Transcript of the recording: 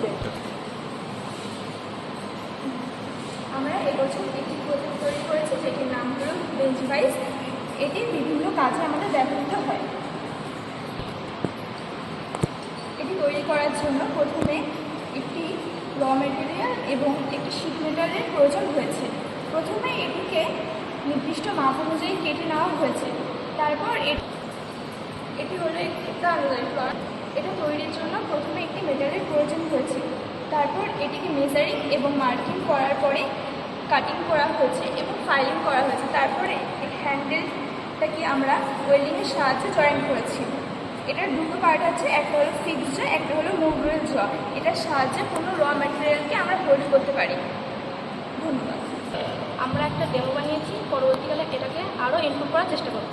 Student আমরা এবছর একটি প্রজেক্ট তৈরি করেছি, যেটির নাম হল বেঞ্চ ভাইস এটি বিভিন্ন কাজে আমাদের ব্যবহৃত হয়। এটি তৈরি করার জন্য প্রথমে একটি র মেটেরিয়াল এবং একটি শিট মেটালের প্রয়োজন হয়েছে। প্রথমে এটিকে নির্দিষ্ট মাপ অনুযায়ী কেটে নেওয়া হয়েছে। তারপর এটি হলো একটি আলাদা এটা তৈরির জন্য এটিকে মেজারিং এবং মার্কিং করার পরে কাটিং করা হয়েছে এবং ফাইলিং করা হয়েছে। তারপরে এই হ্যান্ডেলটাকে আমরা ওয়েল্ডিংয়ের সাহায্যে জয়েন করেছি। এটার দুটো পার্ট আছে, একটা হলো ফিক্সড জ একটা হলো মুভেবল জ এটার সাহায্যে কোনো র ম্যাটেরিয়ালকে আমরা হোল্ড করতে পারি। ধন্যবাদ। আমরা একটা ডেমো বানিয়েছি, পরবর্তীকালে এটাকে আরও ইমপ্রুভ করার চেষ্টা করব।